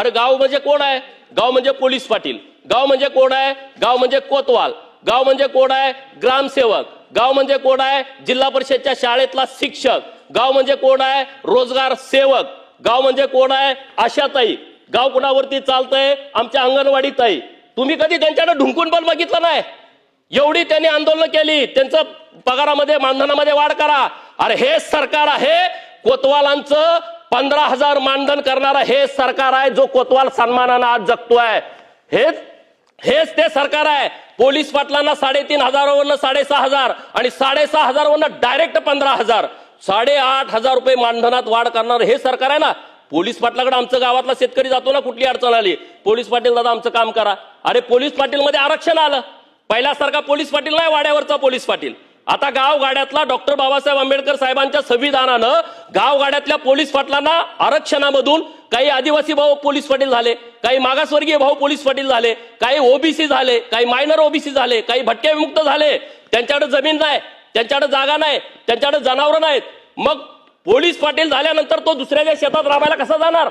अरे गाव म्हणजे कोण आहे? गाव म्हणजे पोलीस पाटील. गाव म्हणजे कोण आहे? गाव म्हणजे कोतवाल. गाव म्हणजे कोण आहे? ग्रामसेवक. गाव म्हणजे कोण आहे? जिल्हा परिषदच्या शाळेतला शिक्षक. गाव म्हणजे कोण आहे? रोजगार सेवक. गाव म्हणजे कोण आहे? आशाताई. गाव कुणावरती चालतंय? आमच्या अंगणवाडीताई तुम्ही कधी त्यांच्याकडे ढुंकून पण बघितलं नाही? एवढी त्यांनी आंदोलन केली. त्यांचं पगारामध्ये मानधनामध्ये वाढ करा. अरे हे सरकार आहे. कोतवालांचं पंधरा हजार मानधन करणारा हे सरकार आहे जो कोतवाल सन्मानानं आज जगतोय. हेच हेच ते सरकार आहे. पोलीस पाटलांना साडेतीन हजारावरनं साडेसहा हजार आणि साडेसहा हजारवरनं डायरेक्ट पंधरा हजार. साडेआठ हजार रुपये मानधनात वाढ करणार हे सरकार आहे ना? पोलीस पाटलाकडे आमचं गावातला शेतकरी जातो ना कुठली अडचण आली? पोलीस पाटील दादा आमचं काम करा. अरे पोलीस पाटील मध्ये आरक्षण आलं. पहिल्यासारखा पोलीस पाटील नाही वाड्यावरचा पोलीस पाटील. आता गावगाड्यातला डॉक्टर बाबासाहेब आंबेडकर साहेबांच्या संविधानानं गावगाड्यातल्या पोलीस पाटलांना आरक्षणामधून काही आदिवासी भाऊ पोलीस पाटील झाले काही मागासवर्गीय भाऊ पोलीस पाटील झाले काही ओबीसी झाले काही मायनर ओबीसी झाले काही भटके विमुक्त झाले. त्यांच्याकडे जमीन नाही त्यांच्याकडे जागा नाही त्यांच्याकडे जनावरं नाहीत. मग पोलीस पाटील झाल्यानंतर तो दुसऱ्याच्या शेतात राबायला कसा जाणार?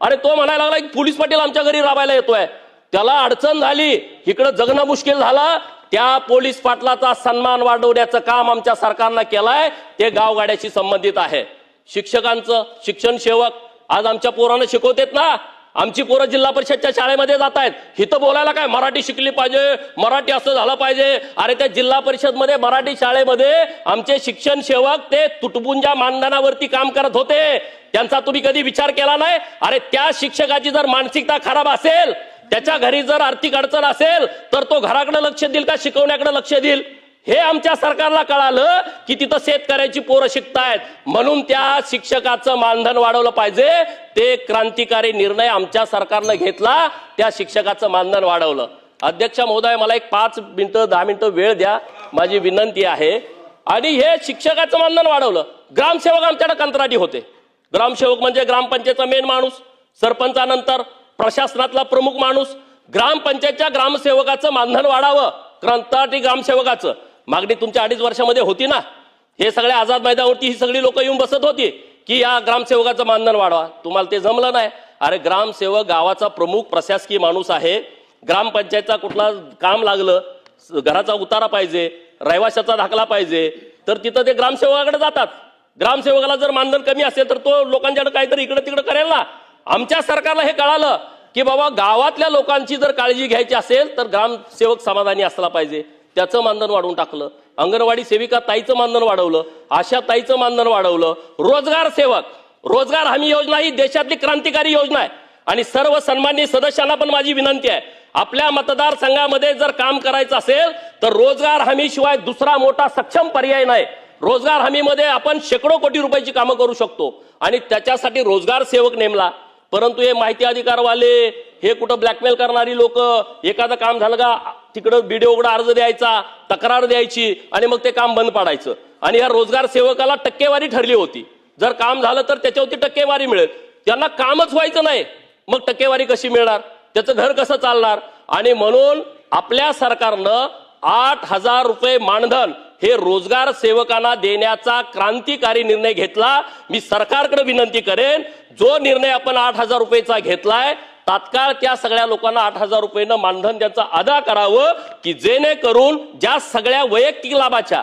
अरे तो म्हणायला लागला की पोलीस पाटील आमच्या घरी राबायला येतोय. त्याला अडचण झाली. इकडं जगणं मुश्किल झालं. त्या पोलीस पाटलाचा सन्मान वाढवण्याचं काम आमच्या सरकारनं केलंय. ते गावगाड्याशी संबंधित आहे. शिक्षकांचं शिक्षण सेवक आज आमच्या पोरांना शिकवतेत ना? आमची पोरं जिल्हा परिषदच्या शाळेमध्ये जात आहेत. हिथं बोलायला काय? मराठी शिकली पाहिजे. मराठी असं झालं पाहिजे. अरे त्या जिल्हा परिषदमध्ये मराठी शाळेमध्ये आमचे शिक्षण सेवक ते तुटबुंजा मानधनावरती काम करत होते. त्यांचा तुम्ही कधी विचार केला नाही? अरे त्या शिक्षकाची जर मानसिकता खराब असेल त्याच्या घरी जर आर्थिक अडचण असेल तर तो घराकडे लक्ष देईल का शिकवण्याकडे लक्ष देईल? हे आमच्या सरकारला कळालं की तिथं शेतकऱ्याची पोरं शिकतायत. म्हणून त्या शिक्षकाचं मानधन वाढवलं पाहिजे. ते क्रांतिकारी निर्णय आमच्या सरकारनं घेतला त्या शिक्षकाचं मानधन वाढवलं. अध्यक्ष महोदय मला एक पाच मिनिटं दहा मिनिटं वेळ द्या. माझी विनंती आहे. आणि हे शिक्षकाचं मानधन वाढवलं. ग्रामसेवक आमच्याकडे कंत्राटी होते. ग्रामसेवक म्हणजे ग्रामपंचायतचा मेन माणूस सरपंचानंतर प्रशासनातला प्रमुख माणूस ग्रामपंचायतच्या ग्रामसेवकाचं मानधन वाढावं. ग्रंथाटी ग्रामसेवकाचं. मागणी तुमच्या अडीच वर्षामध्ये होती ना? हे सगळ्या आझाद मैदानावरती ही सगळी लोक येऊन बसत होती की या ग्रामसेवकाचं मानधन वाढवा. तुम्हाला ते जमलं नाही. अरे ग्रामसेवक गावाचा प्रमुख प्रशासकीय माणूस आहे. ग्रामपंचायतचा कुठला काम लागलं घराचा उतारा पाहिजे रहिवाशाचा दाखला पाहिजे तर तिथं ते ग्रामसेवकाकडे जातात. ग्रामसेवकाला जर मानधन कमी असेल तर तो लोकांच्याकडे काहीतरी इकडे तिकडे करेल ना आमच्या सरकारला हे कळालं. की बाबा गावातल्या लोकांची जर काळजी घ्यायची असेल तर ग्रामसेवक समाधानी असला पाहिजे. त्याचं मानधन वाढवून टाकलं. अंगणवाडी सेविका ताईचं मानधन वाढवलं. आशा ताईचं मानधन वाढवलं. रोजगार सेवक. रोजगार हमी योजना ही देशातली क्रांतिकारी योजना आहे. आणि सर्व सन्मान्य सदस्यांना पण माझी विनंती आहे. आपल्या मतदारसंघामध्ये जर काम करायचं असेल तर रोजगार हमी शिवाय दुसरा मोठा सक्षम पर्याय नाही. रोजगार हमीमध्ये आपण शेकडो कोटी रुपयाची कामं करू शकतो. आणि त्याच्यासाठी रोजगार सेवक नेमला. परंतु हे माहिती अधिकारवाले हे कुठं ब्लॅकमेल करणारी लोक एखादं काम झालं का तिकडं बीडीओकडे अर्ज द्यायचा तक्रार द्यायची आणि मग ते काम बंद पाडायचं. आणि या रोजगार सेवकाला टक्केवारी ठरली होती. जर काम झालं तर त्याच्यावरती टक्केवारी मिळेल. त्यांना कामच व्हायचं नाही. मग टक्केवारी कशी मिळणार? त्याचं घर कसं चालणार? आणि म्हणून आपल्या सरकारनं आठ हजार रुपये मानधन हे रोजगार सेवकांना देण्याचा क्रांतिकारी निर्णय घेतला. मी सरकारकडे विनंती करेन जो निर्णय आपण आठ हजार रुपयेचा घेतलाय तात्काळ त्या सगळ्या लोकांना आठ हजार रुपयेनं मानधन त्यांचं अदा करावं की जेणेकरून ज्या सगळ्या वैयक्तिक लाभाच्या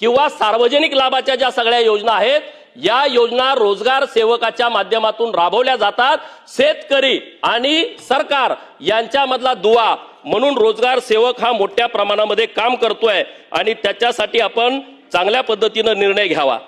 किंवा सार्वजनिक लाभाच्या ज्या सगळ्या योजना आहेत या योजना रोजगार सेवकाच्या माध्यमातून राबवल्या जातात. शेतकरी आणि सरकार यांच्यामधला दुवा म्हणून रोजगार सेवक हा मोठ्या प्रमाणामध्ये काम करतोय आणि त्याच्यासाठी आपण चांगल्या पद्धतीनं निर्णय घ्यावा.